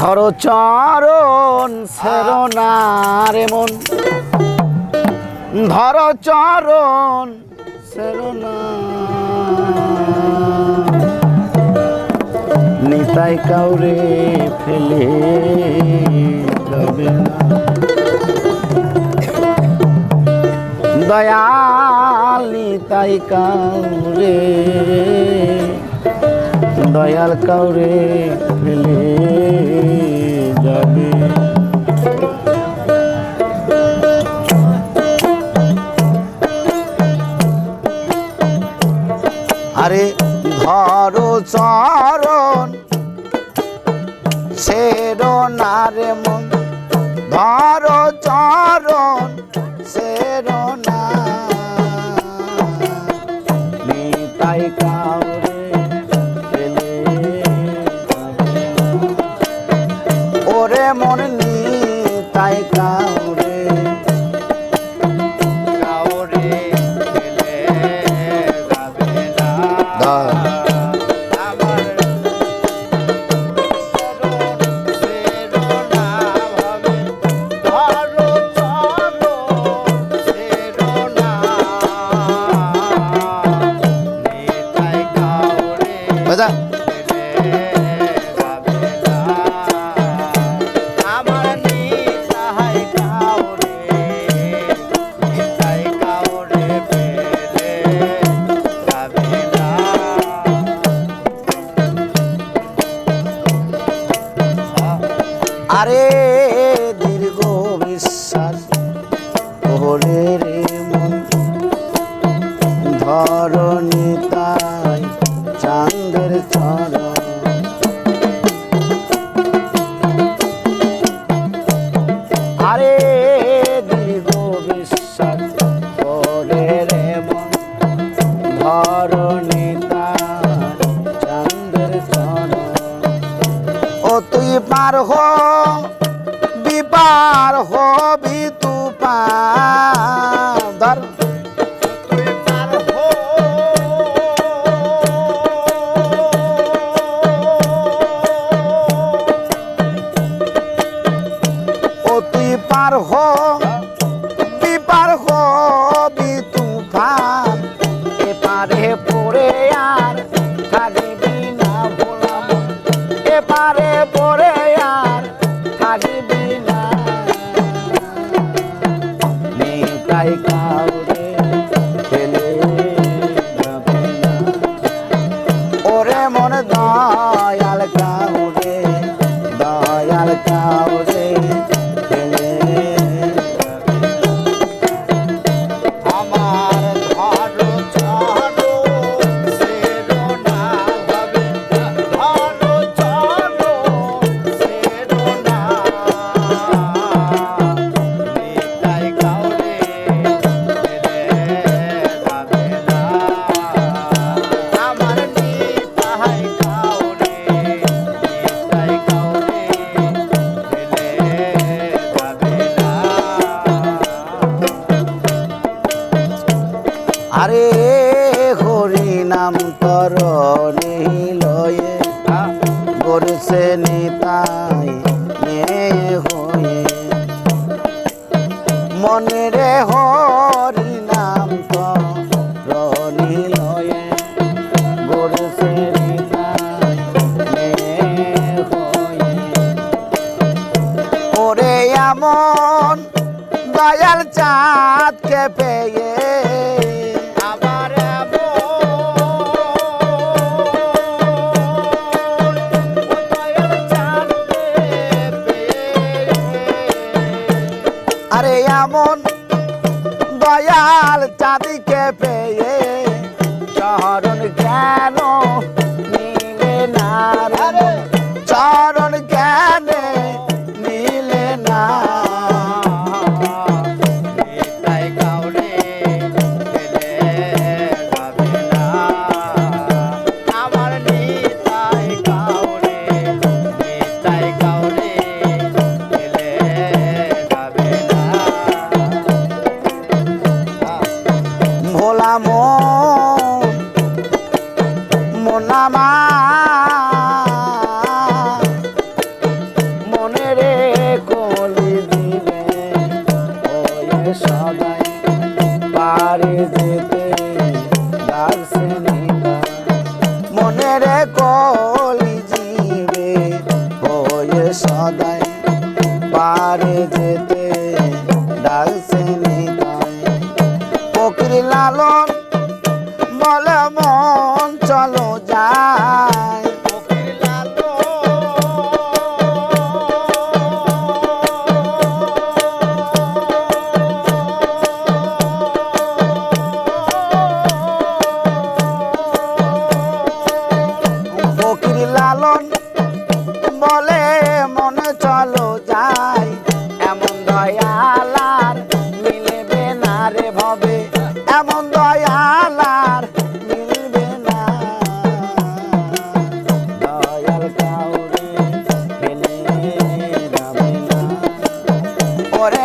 ধরো চরণ সেরনার মন। ধরো চরণ সেরনা নিতাই কাউরে ফেলে দয়াল নিতাই কাউরে দয়াল কাউরে ফেলে যাবে। আরে ধরো চরণ ছেড়ো না রে মন। ধরো বাজা আরে দীর্ঘ বিশ্বাস ওরে রে মন আরে দীর্ঘ বিশ্বাস ওরে রে মন। চাঁদের চরণ। ও তুই পার হ, বিপার হবি তু পার পড়ে আর গরুসে নিতাই হয়ে। মনে হরি নাম তর লয়ে গরুসে নিতাই নে হয়ে। ওরে এমন দয়াল চাঁদকে পেয়ে দয়াল চাঁদিকে পেয়ে মা ওরে